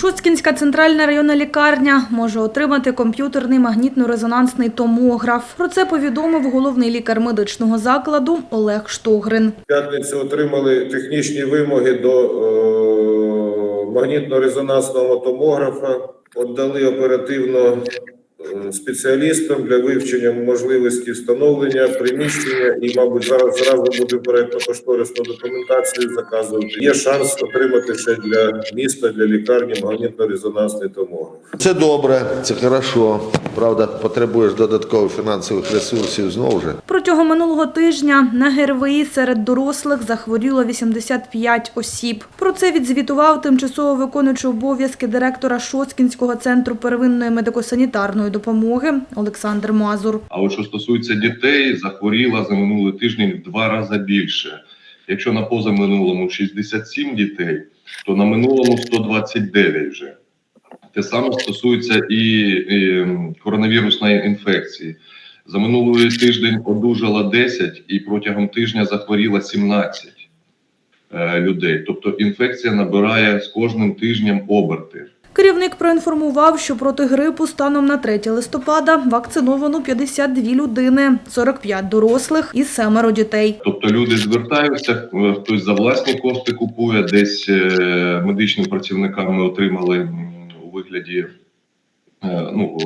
Шосткінська центральна районна лікарня може отримати комп'ютерний магнітно-резонансний томограф. Про це повідомив головний лікар медичного закладу Олег Штогрин. П'ятницю отримали технічні вимоги до е, магнітно-резонансного томографа, віддали оперативно е, спеціалістам для вивчення можливості встановлення приміщення і, мабуть, зараз зразу буде проєктно-кошторисну документацію заказувати. Є шанс отримати ще для міста, для лікарні магнітно-резонансний томограф. Це добре, це хорошо. Правда, потребуєш додаткових фінансових ресурсів знову ж. Протягом минулого тижня на ГРВІ серед дорослих захворіло 85 осіб. Про це відзвітував тимчасово виконуючий обов'язки директора Шосткінського центру первинної медико-санітарної допомоги Олександр Мазур. А от що стосується дітей, захворіло за минулий тиждень в два рази більше. Якщо на позаминулому 67 дітей, то на минулому 129 вже. Те саме стосується і, і коронавірусної інфекції. За минулий тиждень одужало 10 і протягом тижня захворіло 17 е, людей. Тобто інфекція набирає з кожним тижнем оберти. Керівник проінформував, що проти грипу станом на 3 листопада вакциновано 52 людини, 45 дорослих і семеро дітей. Тобто люди звертаються, е, хтось за власні кошти купує, десь е, медичним працівникам ми отримали у вигляді е, ну,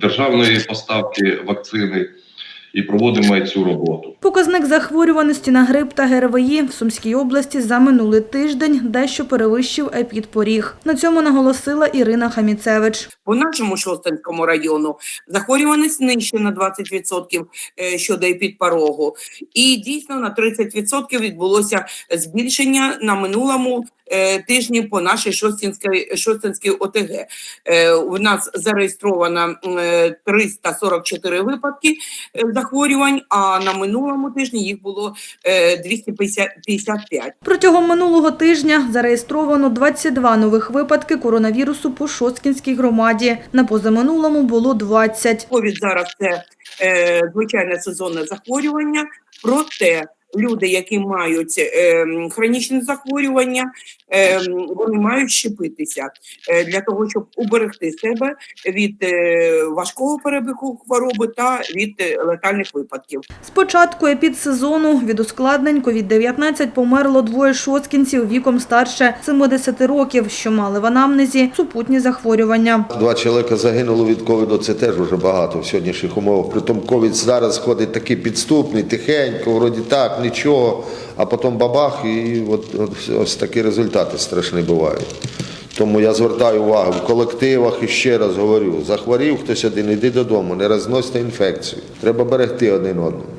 державної поставки вакцини і проводимо цю роботу. Показник захворюваності на грип та ГРВІ в Сумській області за минулий тиждень дещо перевищив епідпоріг. На цьому наголосила Ірина Хаміцевич. По нашому Шостинському району захворюваність нижче на 20% е, щодо епідпорогу. І дійсно на 30% відбулося збільшення на минулому тижні по нашій Шостинській, Шостинській ОТГ. Е, У нас зареєстровано е, 344 випадки е, захворювань, а на минулому тижні їх було е, 255. Протягом минулого тижня зареєстровано 22 нових випадки коронавірусу по Шосткінській громаді. На позаминулому було 20. Ковід зараз це е, звичайне сезонне захворювання, проте люди, які мають е, хронічне захворювання, е, вони мають щепитися е, для того, щоб уберегти себе від е, важкого перебігу хвороби та від е, летальних випадків. З початку епідсезону від ускладнень COVID-19 померло двоє шосткінців віком старше 70 років, що мали в анамнезі супутні захворювання. Два чоловіка загинуло від ковіду, це теж вже багато в сьогоднішніх умовах. Притом ковід зараз ходить такий підступний, тихенько, вроді так, нічого, а потім бабах, і от, от ось такі результати страшні бувають. Тому я звертаю увагу в колективах і ще раз говорю: захворів хтось один, іди додому, не розносьте інфекцію. Треба берегти один одного.